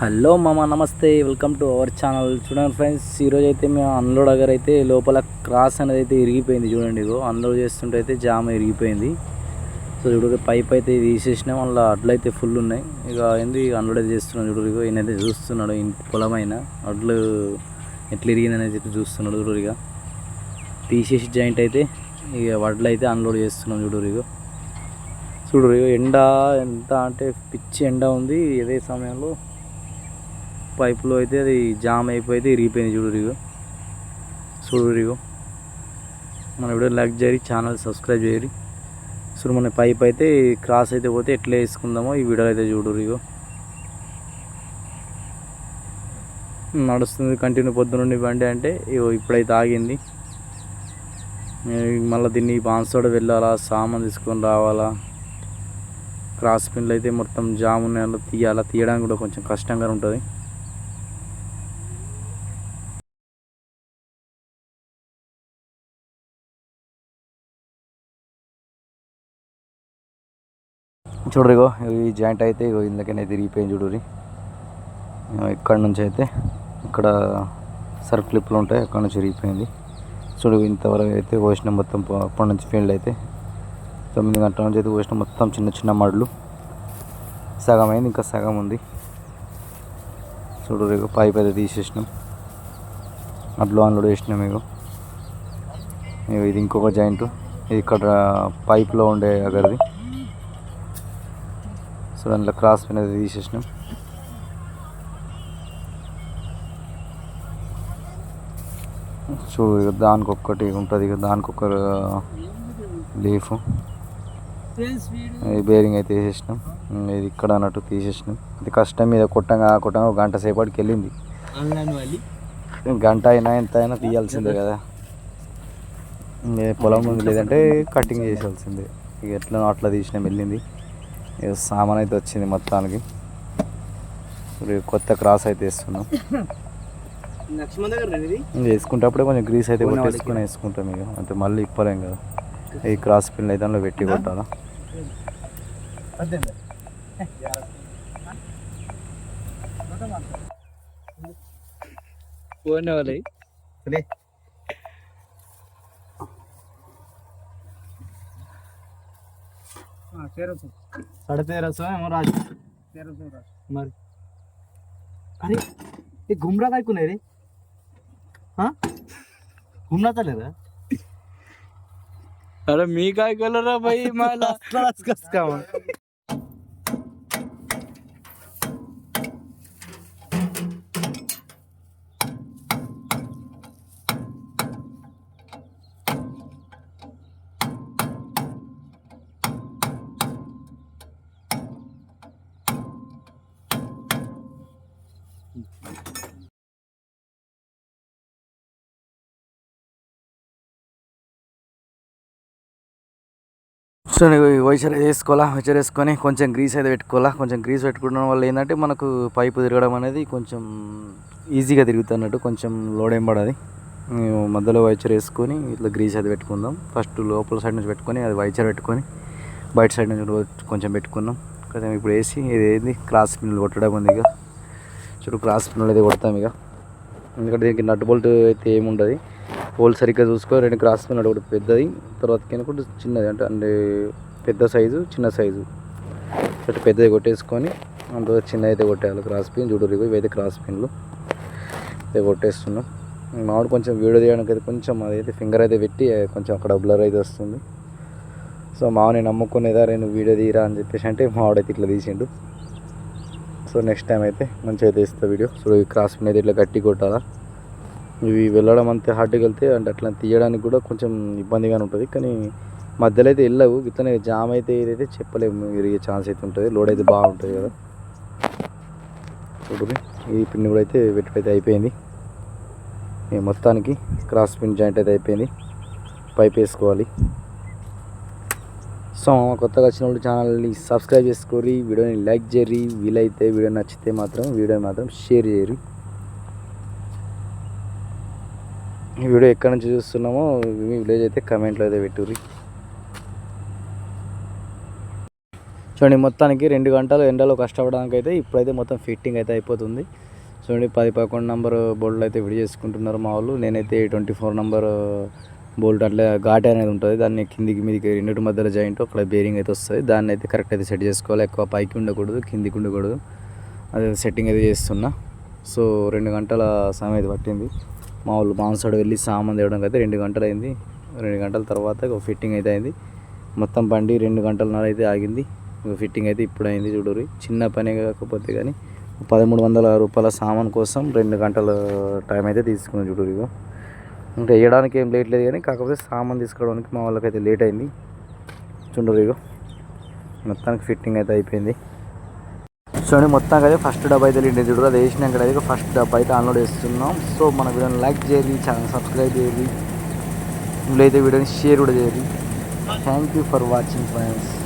Hello మామ నమస్తే. Welcome to our channel చూడండి ఫ్రెండ్స్ ఈరోజు అయితే మేము అన్లోడ్ దగ్గర అయితే లోపల క్రాస్ అనేది అయితే ఇరిగిపోయింది చూడండి ఇగో. అన్లోడ్ చేస్తుంటే అయితే జామ్ ఇరిగిపోయింది. సో చూడు పైప్ అయితే తీసేసినా. వాళ్ళ అడ్లు అయితే ఫుల్ ఉన్నాయి. ఇక ఏంది అన్లోడ్ అయితే చేస్తున్నాడు చూడు ఇగో. ఈయనైతే చూస్తున్నాడు ఇంటి పొలమైన అడ్లు ఎట్లా ఇరిగిందని చెప్పి చూస్తున్నాడు చూడు ఇక తీసేసి జాయింట్ అయితే ఇక వడ్లు అయితే అన్లోడ్ చేస్తున్నాం చూడు ఇగో. చూడు ఇగో ఎండ ఎంత అంటే పిచ్చి ఎండ ఉంది. ఇదే సమయంలో పైపులో అయితే అది జామ్ అయిపోయి ఇరిగిపోయింది చూడు రిగు చూడు రిగు మన వీడియో లైక్ చేయరి ఛానల్ సబ్స్క్రైబ్ చేయరి సో మన పైప్ అయితే క్రాస్ అయితే పోతే ఎట్లా వేసుకుందామో ఈ వీడియో అయితే చూడు రిగు నడుస్తుంది కంటిన్యూ పొద్దునుండి బండి అంటే ఇగో ఇప్పుడైతే ఆగింది. మళ్ళీ దీన్ని బాన్సోడ వెళ్ళాలా సామాన్ తీసుకొని రావాలా. క్రాస్ పిన్లు అయితే మొత్తం జామ్ ఉన్నాయో తీయాలా తీయడానికి కూడా కొంచెం కష్టంగా ఉంటుంది. చూడరిగో ఇగో ఈ జాయింట్ అయితే ఇగో ఇందుకనే తిరిగిపోయింది చూడరి ఇక్కడ నుంచి అయితే ఇక్కడ సర్ఫ్ క్లిప్లు ఉంటాయి అక్కడ నుంచి విరిగిపోయింది చూడు ఇంతవరకు అయితే పోసిన మొత్తం అప్పటి నుంచి ఫీల్డ్ అయితే తొమ్మిది గంటల నుంచి అయితే పోసిన మొత్తం చిన్న చిన్న మడులు. సగం అయింది ఇంకా సగం ఉంది. చూడు ఇగో పైప్ అయితే తీసేసినాం. అడ్లు అన్లోడ్ వేసినాం ఇగో ఇది ఇంకొక జాయింట్. ఇది ఇక్కడ పైప్లో ఉండే అగరిది. సో దాంట్లో క్రాస్ పిన్ తీసేసినాం. చూడు ఇక దానికి ఒక్కటి ఉంటుంది ఇక దానికి ఒక లీఫ్ ఈ బేరింగ్ అయితే తీసేసినాం. ఉమ్, ఇది ఇక్కడ అన్నట్టు తీసేసినాం. ఇది కష్టం మీద కొట్టంగా కొట్టంగా ఒక గంట సేపటికి వెళ్ళింది. గంట అయినా ఎంత అయినా తీయాల్సిందే కదా. పొలం లేదంటే కటింగ్ చేసాల్సిందే ఇక ఎట్లా అట్లా తీసినాం వెళ్ళింది. సామాన్ అయితే వచ్చింది మొత్తానికి. ఇప్పుడు కొత్త క్రాస్ అయితే వేస్తున్నాం. వేసుకుంటప్పుడే కొంచెం గ్రీస్ అయితే కొట్టేసుకొని వేసుకుంటాం ఇక. అంటే మళ్ళీ ఇప్పలేం కదా. ఈ క్రాస్ పిన్ అయితే అందులో పెట్టి కొట్టాలా? వాళ్ళవి साढ़े तेरह सौ है और तेरह सौ अरे घुमरा आहे रे? हा? घुमरा चालेल अरे मी काय केलं रे भाई मला? कस का मग? సో వైచర్ వేసుకోవాలా? వైచర్ వేసుకొని కొంచెం గ్రీస్ అయితే పెట్టుకోవాలా? కొంచెం గ్రీస్ పెట్టుకోవడం వల్ల ఏంటంటే మనకు పైపు తిరగడం అనేది కొంచెం ఈజీగా తిరుగుతున్నట్టు కొంచెం లోడ్ ఏం పడది. మేము మధ్యలో వైచర్ వేసుకొని ఇట్లా గ్రీస్ అయితే పెట్టుకుందాం. ఫస్ట్ లోపల సైడ్ నుంచి పెట్టుకొని అది వైచర్ పెట్టుకొని బయట సైడ్ నుంచి కొంచెం పెట్టుకున్నాం కొంచెం ఇప్పుడు వేసి ఇది ఏంది? క్రాస్ పిన్నులు కొట్టడం ఉంది ఇక. చూడు క్రాస్ పిన్నులు అయితే కొడతాం ఇక. ఎందుకంటే దీనికి నట్ బోల్ట్ అయితే ఏముండదు. హోల్ సరిగ్గా చూసుకో రెండు క్రాస్ పిన్ ఒకటి పెద్దది తర్వాత కింద చిన్నది అంటే అంటే పెద్ద సైజు చిన్న సైజు అటు పెద్దది కొట్టేసుకొని అందులో చిన్న అయితే కొట్టేయాలి క్రాస్ పిన్. చూడు ఇవైతే క్రాస్ పిన్లు అయితే కొట్టేస్తున్నాం. మామిడి కొంచెం వీడియో తీయడానికి అయితే కొంచెం అదైతే ఫింగర్ అయితే పెట్టి కొంచెం అక్కడ బ్లర్ అయితే వస్తుంది. సో మామని నమ్ముకునేదా నేను వీడియో తీరా అని చెప్పేసి అంటే మావాడైతే ఇట్లా తీసిండు. సో నెక్స్ట్ టైం అయితే మంచిగా అయితే ఇస్తా వీడియో సో ఈ క్రాస్ పిన్ అయితే ఇట్లా గట్టి కొట్టాలా. ఇవి వెళ్ళడం అంతే హార్డ్గా వెళ్తే అంటే అట్లా తీయడానికి కూడా కొంచెం ఇబ్బందిగానే ఉంటుంది. కానీ మధ్యలో అయితే వెళ్ళవు. ఇట్లనే జామ్ అయితే ఏదైతే చెప్పలేము. విరిగే ఛాన్స్ అయితే ఉంటుంది. లోడ్ అయితే బాగుంటుంది కదా. చూడండి ఈ పిన్ కూడా అయితే పెట్టి అయిపోయింది. మొత్తానికి క్రాస్ పిన్ జాయింట్ అయితే అయిపోయింది. పైప్ వేసుకోవాలి. సో కొత్తగా వచ్చిన వాళ్ళు ఛానల్ని సబ్స్క్రైబ్ చేసుకోరి. వీడియోని లైక్ చేయరి. వీలైతే వీడియో నచ్చితే మాత్రం వీడియో మాత్రం షేర్ చేయరు. ఈ వీడియో ఎక్కడి నుంచి చూస్తున్నామో మీ విలేజ్ అయితే కమెంట్లో అయితే పెట్టుర్రి. చూడండి మొత్తానికి రెండు గంటలు ఎండలో కష్టపడడానికి అయితే ఇప్పుడైతే మొత్తం ఫిట్టింగ్ అయితే అయిపోతుంది. చూడండి పది పదకొండు నెంబర్ బోల్ట్లు అయితే విడి చేసుకుంటున్నారు మా వాళ్ళు. నేనైతే ట్వంటీ ఫోర్ నెంబర్ బోల్ట్ అట్లా ఘాట్ అనేది ఉంటుంది. దాన్ని కిందికి మీదికి రెండింటి మధ్యలో జాయింట్ అక్కడ బేరింగ్ అయితే వస్తుంది. దాన్ని అయితే కరెక్ట్ అయితే సెట్ చేసుకోవాలి. ఎక్కువ పైకి ఉండకూడదు కిందికి ఉండకూడదు. అదే సెట్టింగ్ అయితే చేస్తున్నా. సో రెండు గంటల సమయం అయితే పట్టింది. మా వాళ్ళు మాంసాడు వెళ్ళి సామాన్ తేవడానికి అయితే రెండు గంటలు అయింది రెండు గంటల తర్వాత ఒక ఫిట్టింగ్ అయితే అయింది. మొత్తం బండి రెండు గంటలన్నర అయితే ఆగింది. ఇక ఫిట్టింగ్ అయితే ఇప్పుడు అయింది చూడరు చిన్న పనే కాకపోతే కానీ పదమూడు వందల రూపాయల సామాన్ కోసం రెండు గంటల టైం అయితే తీసుకుంది చూడరు ఇక ఇంకా వేయడానికి ఏం లేట్ లేదు కానీ కాకపోతే సామాన్ తీసుకోవడానికి మా వాళ్ళకైతే లేట్ అయింది. చూడరు ఇక మొత్తానికి ఫిట్టింగ్ అయితే అయిపోయింది. చూడండి మొత్తం అయితే ఫస్ట్ డబ్బా అయితే లేండి చూడరు అది వేసినాక అయితే ఫస్ట్ డబ్బా అయితే అన్లోడ్ చేస్తున్నాం. సో మన వీడియోని లైక్ చేయండి ఛానల్ సబ్స్క్రైబ్ చేయాలి వీలైతే వీడియోని షేర్ కూడా చేయాలి thank you for watching friends